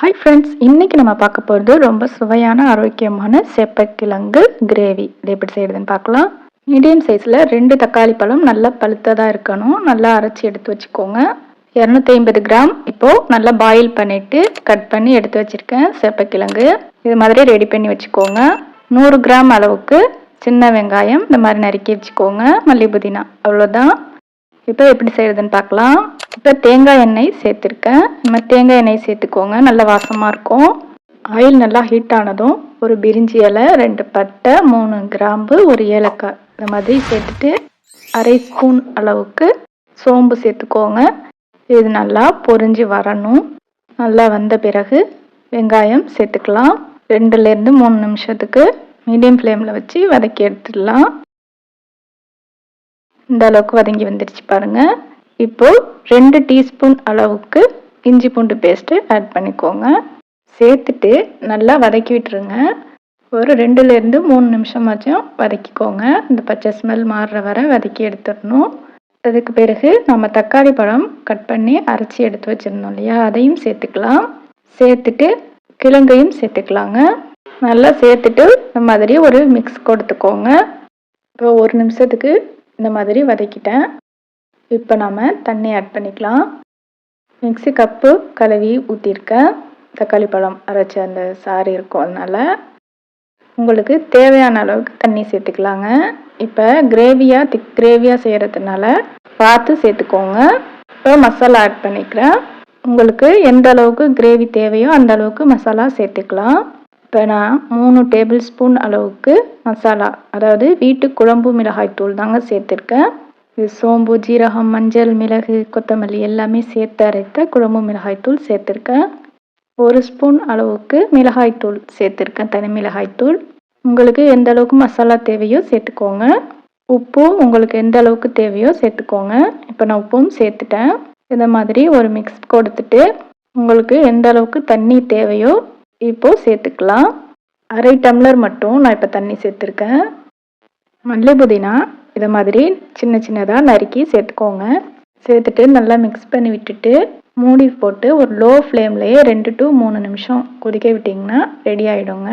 Hi friends இன்றைக்கி நம்ம பார்க்க போகிறது ரொம்ப சுவையான ஆரோக்கியமான செப்பக்கிழங்கு கிரேவி இது எப்படி செய்கிறதுன்னு பார்க்கலாம். மீடியம் சைஸில் ரெண்டு தக்காளி பழம் நல்லா பழுத்ததாக இருக்கணும். நல்லா அரைச்சி எடுத்து வச்சுக்கோங்க. இரநூத்தி ஐம்பது கிராம் இப்போது நல்லா பாயில் பண்ணிவிட்டு கட் பண்ணி எடுத்து வச்சுருக்கேன் செப்பக்கிழங்கு. இது மாதிரி ரெடி பண்ணி வச்சுக்கோங்க. நூறு கிராம் அளவுக்கு சின்ன வெங்காயம் இந்த மாதிரி நறுக்கி வச்சுக்கோங்க. மல்லி புதினா. அவ்வளோதான் இப்போ எப்படி செய்கிறதுன்னு பார்க்கலாம். இப்போ தேங்காய் எண்ணெய் சேர்த்துருக்கேன். நம்ம தேங்காய் எண்ணெய் சேர்த்துக்கோங்க. நல்ல வாசமாக இருக்கும். ஆயில் நல்லா ஹீட் ஆனதும் ஒரு பிரிஞ்சி இலை ரெண்டு பட்டை மூணு கிராம்பு ஒரு ஏலக்காய் இந்த மாதிரி சேர்த்துட்டு அரை ஸ்பூன் அளவுக்கு சோம்பு சேர்த்துக்கோங்க. இது நல்லா பொரிஞ்சு வரணும். நல்லா வந்த பிறகு வெங்காயம் சேர்த்துக்கலாம். ரெண்டுலேருந்து மூணு நிமிஷத்துக்கு மீடியம் ஃப்ளேமில் வச்சு வதக்கி எடுத்துடலாம். இந்த அளவுக்கு வதங்கி வந்துடுச்சு பாருங்கள் இப்போது ரெண்டு டீஸ்பூன் அளவுக்கு இஞ்சி பூண்டு பேஸ்ட்டு ஆட் பண்ணிக்கோங்க. சேர்த்துட்டு நல்லா வதக்கி விட்டுருங்க. ஒரு ரெண்டுலேருந்து மூணு நிமிஷமாச்சும் வதக்கிக்கோங்க. இந்த பச்சை ஸ்மெல் மாறுற வரை வதக்கி எடுத்துடணும். அதுக்கு பிறகு நம்ம தக்காளி பழம் கட் பண்ணி அரைச்சி எடுத்து வச்சுருந்தோம் இல்லையா? அதையும் சேர்த்துக்கலாம். சேர்த்துட்டு கிழங்கையும் சேர்த்துக்கலாங்க. நல்லா சேர்த்துட்டு இந்த மாதிரி ஒரு மிக்ஸ் கொடுத்துக்கோங்க. இப்போ ஒரு நிமிஷத்துக்கு இந்த மாதிரி வதக்கிட்டேன். இப்போ நாம் தண்ணி ஆட் பண்ணிக்கலாம். மிக்சி கப்பு கழுவி ஊற்றிருக்கேன் தக்காளி பழம் அரைச்ச அந்த சாறு இருக்கும் அதனால் உங்களுக்கு தேவையான அளவுக்கு தண்ணி சேர்த்துக்கலாங்க. இப்போ கிரேவியாக திக் கிரேவியாக செய்கிறதுனால பார்த்து சேர்த்துக்கோங்க. இப்போ மசாலா ஆட் பண்ணிக்கிறேன். உங்களுக்கு எந்த அளவுக்கு கிரேவி தேவையோ அந்த அளவுக்கு மசாலா சேர்த்துக்கலாம். இப்போ நான் மூணு டேபிள் ஸ்பூன் அளவுக்கு மசாலா அதாவது வீட்டு குழம்பு மிளகாய் தூள் தாங்க சேர்த்துருக்கேன். சோம்பு ஜீரகம் மஞ்சள் மிளகு கொத்தமல்லி எல்லாமே சேர்த்து அரைத்த குழம்பு மிளகாய்த்தூள் சேர்த்துருக்கேன். ஒரு ஸ்பூன் அளவுக்கு மிளகாய்த்தூள் சேர்த்துருக்கேன் தனி மிளகாய்த்தூள் உங்களுக்கு எந்த அளவுக்கு மசாலா தேவையோ சேர்த்துக்கோங்க. உப்பும் உங்களுக்கு எந்த அளவுக்கு தேவையோ சேர்த்துக்கோங்க. இப்போ நான் உப்பும் சேர்த்துட்டேன். இந்த மாதிரி ஒரு மிக்ஸ் கொடுத்துட்டு உங்களுக்கு எந்த அளவுக்கு தண்ணி தேவையோ இப்போது சேர்த்துக்கலாம். அரை டம்ளர் மட்டும் நான் இப்போ தண்ணி சேர்த்துருக்கேன். மல்லி புதினா இதை மாதிரி சின்ன சின்னதாக நறுக்கி சேர்த்துக்கோங்க. சேர்த்துட்டு நல்லா மிக்ஸ் பண்ணி விட்டுட்டு மூடி போட்டு ஒரு லோ ஃப்ளேம்லேயே ரெண்டு டு மூணு நிமிஷம் கொதிக்க விட்டிங்கன்னா ரெடி ஆகிடுங்க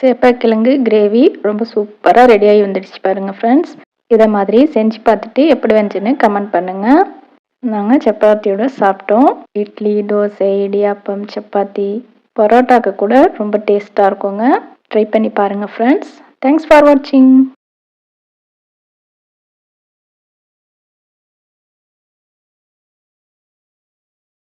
சேப்பக்கிழங்கு கிரேவி ரொம்ப சூப்பராக ரெடியாகி வந்துடுச்சு பாருங்கள் ஃப்ரெண்ட்ஸ் இதை மாதிரி செஞ்சு பார்த்துட்டு எப்படி வந்துச்சுன்னு கமெண்ட் பண்ணுங்கள் நாங்கள் சப்பாத்தியோட சாப்பிட்டோம். இட்லி தோசை இடியாப்பம் சப்பாத்தி பரோட்டாக்கு கூட ரொம்ப டேஸ்ட்டாக இருக்குங்க. ட்ரை பண்ணி பாருங்கள் ஃப்ரெண்ட்ஸ் தேங்க்ஸ் ஃபார் வாட்சிங்